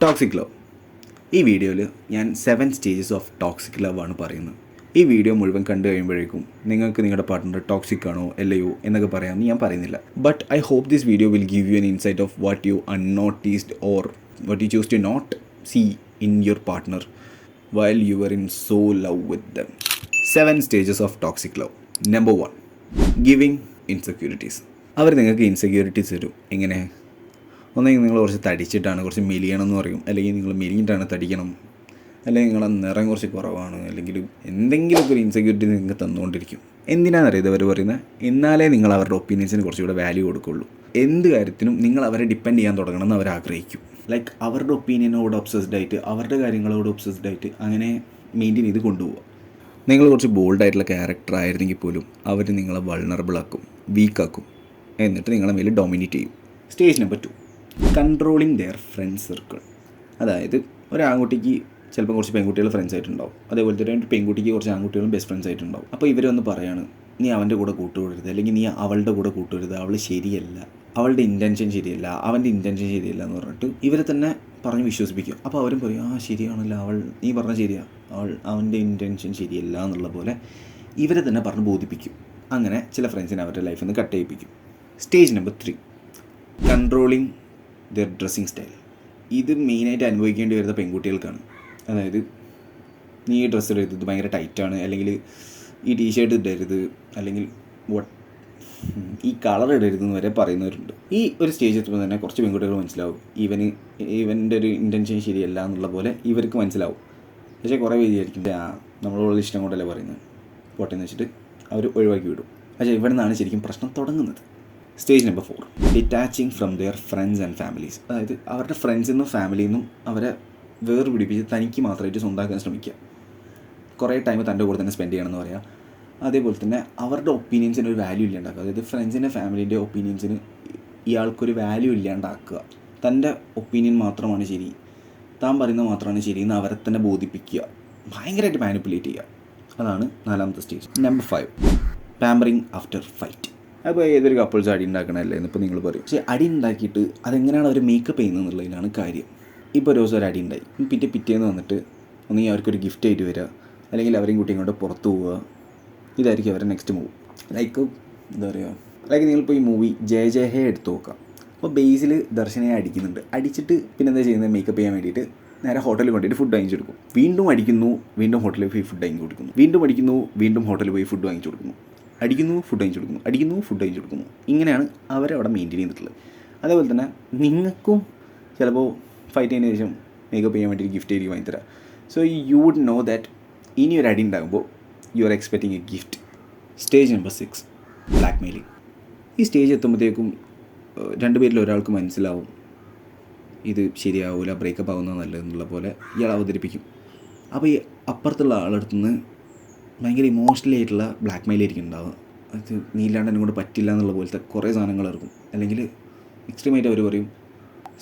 Toxic love ഈ വീഡിയോയിൽ ഞാൻ seven stages of toxic love ആണ് പറയുന്നത്. ഈ വീഡിയോ മുഴുവൻ കണ്ടു കഴിയുമ്പോഴേക്കും നിങ്ങൾക്ക് നിങ്ങളുടെ പാർട്ട്ണർ ടോക്സിക് ആണോ അല്ലയോ എന്നൊക്കെ പറയാമെന്ന് ഞാൻ പറയുന്നില്ല. But I hope this video will give you an insight of what you unnoticed or what you choose to not see in your partner while you are in so love with them seven stages of toxic love number one giving insecurities അവർ നിങ്ങൾക്ക് insecurities തരും. എങ്ങനെ? ഒന്നെങ്കിൽ നിങ്ങൾ കുറച്ച് തടിച്ചിട്ടാണ് കുറച്ച് മെലിയണം എന്ന് പറയും. അല്ലെങ്കിൽ നിങ്ങൾ മെലിഞ്ഞിട്ടാണ് തടിക്കണം. അല്ലെങ്കിൽ നിങ്ങളെ നിറം കുറച്ച് കുറവാണ്. അല്ലെങ്കിൽ എന്തെങ്കിലുമൊക്കെ ഒരു ഇൻസെക്യൂരിറ്റി നിങ്ങൾക്ക് തന്നുകൊണ്ടിരിക്കും. എന്തിനാണെന്നറിയാം ഇതവർ പറയുന്നത്? എന്നാലേ നിങ്ങൾ അവരുടെ ഒപ്പീനിയൻസിന് കുറച്ചുകൂടെ വാല്യൂ കൊടുക്കുള്ളൂ. എന്ത് കാര്യത്തിനും നിങ്ങൾ അവരെ ഡിപ്പെൻഡ് ചെയ്യാൻ തുടങ്ങണം എന്ന് അവർ ആഗ്രഹിക്കും. ലൈക്ക് അവരുടെ ഒപ്പീനിയനോട് ഒബ്സസ്ഡ് ആയിട്ട് അവരുടെ കാര്യങ്ങളോട് ഒബ്സസ്ഡ് ആയിട്ട് അങ്ങനെ മെയിന്റെയിൻ ചെയ്ത് കൊണ്ടുപോകുക നിങ്ങൾ കുറച്ച് ബോൾഡായിട്ടുള്ള ക്യാരക്ടർ ആയിരുന്നെങ്കിൽ പോലും അവർ നിങ്ങളെ വൾണറബിൾ ആക്കും വീക്കാക്കും എന്നിട്ട് നിങ്ങളെ മേലെ ഡോമിനേറ്റ് ചെയ്യും. Stage number two controlling their friend circle അതായത് ഒരു ആൺകുട്ടിക്ക് ചിലപ്പോൾ കുറച്ച് പെൺകുട്ടികൾ ഫ്രണ്ട്സ് ആയിട്ടുണ്ടാവും. അതേപോലെ തന്നെ ഒരു പെൺകുട്ടിക്ക് കുറച്ച് ആൺകുട്ടികളും ബെസ്റ്റ് ഫ്രണ്ട്സ് ആയിട്ടുണ്ടാവും. അപ്പോൾ ഇവർ വന്ന് പറയാണ് നീ അവന്റെ കൂടെ കൂട്ടുകൂടരുത് അല്ലെങ്കിൽ നീ അവളുടെ കൂടെ കൂട്ടുവരുത് അവൾ ശരിയല്ല. അവളുടെ ഇന്റൻഷൻ ശരിയല്ല. അവന്റെ ഇന്റൻഷൻ ശരിയല്ല എന്ന് പറഞ്ഞിട്ട് ഇവരെ തന്നെ പറഞ്ഞ് വിശ്വസിപ്പിക്കും. അപ്പോൾ അവരും പറയും ആ ശരിയാണല്ലോ. അവൾ നീ പറഞ്ഞ ശരിയാണ് അവൾ അവന്റെ ഇന്റൻഷൻ ശരിയല്ല എന്നുള്ള പോലെ ഇവരെ തന്നെ പറഞ്ഞ് ബോധിപ്പിക്കും. അങ്ങനെ ചില ഫ്രണ്ട്സിനെ അവരുടെ ലൈഫിൽ നിന്ന് കട്ട് ചെയ്യിപ്പിക്കും. Stage number three controlling their dressing style ഇത് മെയിനായിട്ട് അനുഭവിക്കേണ്ടി വരുന്ന പെൺകുട്ടികൾക്കാണ്. അതായത് നീ ഈ ഡ്രസ്സ് ഇടരുത് ഇത് ഭയങ്കര ടൈറ്റാണ് അല്ലെങ്കിൽ ഈ ടീഷർട്ട് ഇടരുത്. അല്ലെങ്കിൽ വട്ട് ഈ കളർ ഇടരുതെന്ന് വരെ പറയുന്നവരുണ്ട്. ഈ ഒരു സ്റ്റേജ് എത്തുമ്പോൾ തന്നെ കുറച്ച് പെൺകുട്ടികൾ മനസ്സിലാവും. ഇവന് ഇവന്റെ ഒരു ഇന്റൻഷൻ ശരിയല്ല എന്നുള്ള പോലെ ഇവർക്ക് മനസ്സിലാവും. പക്ഷേ കുറേ പേര് വിചാരിക്കും ആ നമ്മളോട് ഇഷ്ടം കൊണ്ടല്ലേ പറയുന്നത്? പോട്ടെന്ന് വെച്ചിട്ട് അവർ ഒഴിവാക്കി വിടും. പക്ഷേ ഇവിടെ നിന്നാണ് ശരിക്കും പ്രശ്നം തുടങ്ങുന്നത്. Stage number four detaching from their friends and families അതായത് അവരുടെ ഫ്രണ്ട്സിൽ നിന്നും ഫാമിലിയിൽ നിന്നും അവരെ വേറെ പിടിപ്പിച്ച് തനിക്ക് മാത്രമായിട്ട് സ്വന്തമാക്കാൻ ശ്രമിക്കുക. കുറേ ടൈം തന്റെ കൂടെ തന്നെ സ്പെൻഡ് ചെയ്യണമെന്ന് പറയാം. അതേപോലെ തന്നെ അവരുടെ ഒപ്പീനിയൻസിന് ഒരു വാല്യൂ ഇല്ലാണ്ടാക്കുക അതായത് ഫ്രണ്ട്സിന്റെ ഫാമിലീന്റെ ഒപ്പീനിയൻസിന് ഇയാൾക്കൊരു വാല്യൂ ഇല്ലാണ്ടാക്കുക തന്റെ ഒപ്പീനിയൻ മാത്രമാണ് ശരി. താൻ പറയുന്നത് മാത്രമാണ് ശരി എന്ന് അവരെ തന്നെ ബോധിപ്പിക്കുക. ഭയങ്കരമായിട്ട് മാനിപ്പുലേറ്റ് ചെയ്യുക. അതാണ് നാലാമത്തെ stage number five pampering after fight അപ്പോൾ ഏതൊരു കപ്പിൾസ് അടി ഉണ്ടാക്കണമല്ലേ എന്നിപ്പോൾ നിങ്ങൾ പറയും. പക്ഷേ അടി ഉണ്ടാക്കിയിട്ട് അതെങ്ങനെയാണ് അവർ മേക്കപ്പ് ചെയ്യുന്നത് എന്നുള്ളതിലാണ് കാര്യം. ഇപ്പോൾ ഒരു ദിവസം ഒരു അടി ഉണ്ടായി. പിറ്റേ പിറ്റേന്ന് വന്നിട്ട് ഒന്നെങ്കിൽ അവർക്കൊരു ഗിഫ്റ്റ് ആയിട്ട് വരിക അല്ലെങ്കിൽ അവരെയും കുട്ടിയും കൊണ്ട് പുറത്ത് പോവുക ഇതായിരിക്കും അവരെ നെക്സ്റ്റ് മൂവ് ലൈക്ക് എന്താ പറയുക ലൈക്ക് നിങ്ങളിപ്പോൾ ഈ മൂവി ജയ ജയ ഹേ എടുത്ത് നോക്കാം. അപ്പോൾ ബേസിൽ ദർശനയെ അടിക്കുന്നുണ്ട്. അടിച്ചിട്ട് പിന്നെ എന്താ ചെയ്യുന്നത്? മേക്കപ്പ് ചെയ്യാൻ വേണ്ടിയിട്ട് നേരെ ഹോട്ടലിൽ കൊണ്ടിട്ട് ഫുഡ് വാങ്ങിച്ചു കൊടുക്കും. വീണ്ടും അടിക്കുന്നു വീണ്ടും ഹോട്ടലിൽ പോയി ഫുഡ് വാങ്ങി കൊടുക്കുന്നു. വീണ്ടും അടിക്കുന്നു വീണ്ടും ഹോട്ടലിൽ പോയി ഫുഡ് വാങ്ങിച്ചു കൊടുക്കുന്നു. അടിക്കുന്നു ഫുഡ് വാങ്ങിച്ചു കൊടുക്കുന്നു അടിക്കുന്നു ഫുഡ് വാങ്ങിച്ചു കൊടുക്കുന്നു. ഇങ്ങനെയാണ് അവരവിടെ മെയിന്റെയിൻ ചെയ്തിട്ടുള്ളത്. അതേപോലെ തന്നെ നിങ്ങൾക്കും ചിലപ്പോൾ ഫൈറ്റ് ചെയ്യുന്ന ശേഷം മേക്കപ്പ് ചെയ്യാൻ വേണ്ടി ഗിഫ്റ്റ് ആയിരിക്കും വാങ്ങിത്തരാം so you would know that ഇനി ഒരു അടി ഉണ്ടാകുമ്പോൾ you are expecting a gift stage number six blackmailing ഈ സ്റ്റേജ് എത്തുമ്പോഴത്തേക്കും രണ്ട് പേരിൽ ഒരാൾക്ക് മനസ്സിലാവും ഇത് ശരിയാവില്ല ബ്രേക്കപ്പ് ആവുന്ന നല്ലതെന്നുള്ള പോലെ ഇയാൾ അവതരിപ്പിക്കും. അപ്പോൾ ഈ അപ്പുറത്തുള്ള ആളടുത്തുനിന്ന് ഭയങ്കര ഇമോഷണലി ആയിട്ടുള്ള ബ്ലാക്ക് മെയിൽ ആയിരിക്കും ഉണ്ടാവുക. അത് നീല്ലാണ്ട് എന്നെ കൊണ്ട് പറ്റില്ല എന്നുള്ള പോലത്തെ കുറേ സാധനങ്ങൾ ഇറക്കും അല്ലെങ്കിൽ എക്സ്ട്രീമായിട്ട് അവർ പറയും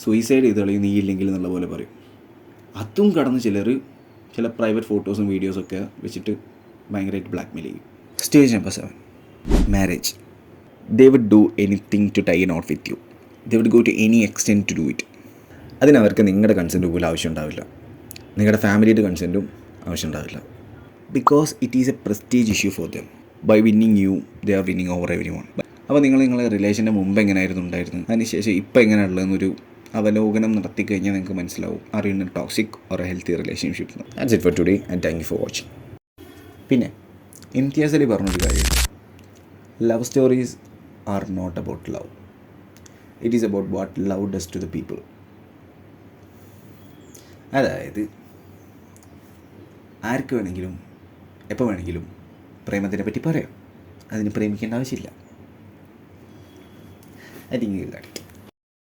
സൂയിസൈഡ് ചെയ്ത് കളയും നീ ഇല്ലെങ്കിൽ എന്നുള്ള പോലെ പറയും. അതും കടന്ന് ചിലർ ചില പ്രൈവറ്റ് ഫോട്ടോസും വീഡിയോസൊക്കെ വെച്ചിട്ട് ഭയങ്കരമായിട്ട് ബ്ലാക്ക് മെയിൽ ചെയ്യും stage number seven marriage they would do anything to tie knot with you they would go to any extent to do it അതിനവർക്ക് നിങ്ങളുടെ കൺസെന്റ് പോലും ആവശ്യം ഉണ്ടാവില്ല. നിങ്ങളുടെ ഫാമിലിയുടെ കൺസെന്റും ആവശ്യം ഉണ്ടാവില്ല. Because it is a prestige issue for them by winning you they are winning over everyone അപ്പോൾ നിങ്ങൾ നിങ്ങളുടെ റിലേഷന്റെ മുമ്പ് എങ്ങനെയായിരുന്നു ഉണ്ടായിരുന്നത്? അതിനുശേഷം ഇപ്പോൾ എങ്ങനെയുള്ളതെന്നൊരു അവലോകനം നടത്തി കഴിഞ്ഞാൽ നിങ്ങൾക്ക് മനസ്സിലാവും. A toxic or a healthy relationship and it for today and thank you for watching പിന്നെ ഇംതിയാസ് അലി പറഞ്ഞൊരു കാര്യം. Love stories are not about love it is about what love does to the people അതായത് ആർക്ക് വേണമെങ്കിലും എപ്പോൾ വേണമെങ്കിലും പ്രേമത്തിനെ പറ്റി പറയാം. അതിന് പ്രേമിക്കേണ്ട ആവശ്യമില്ല. I think that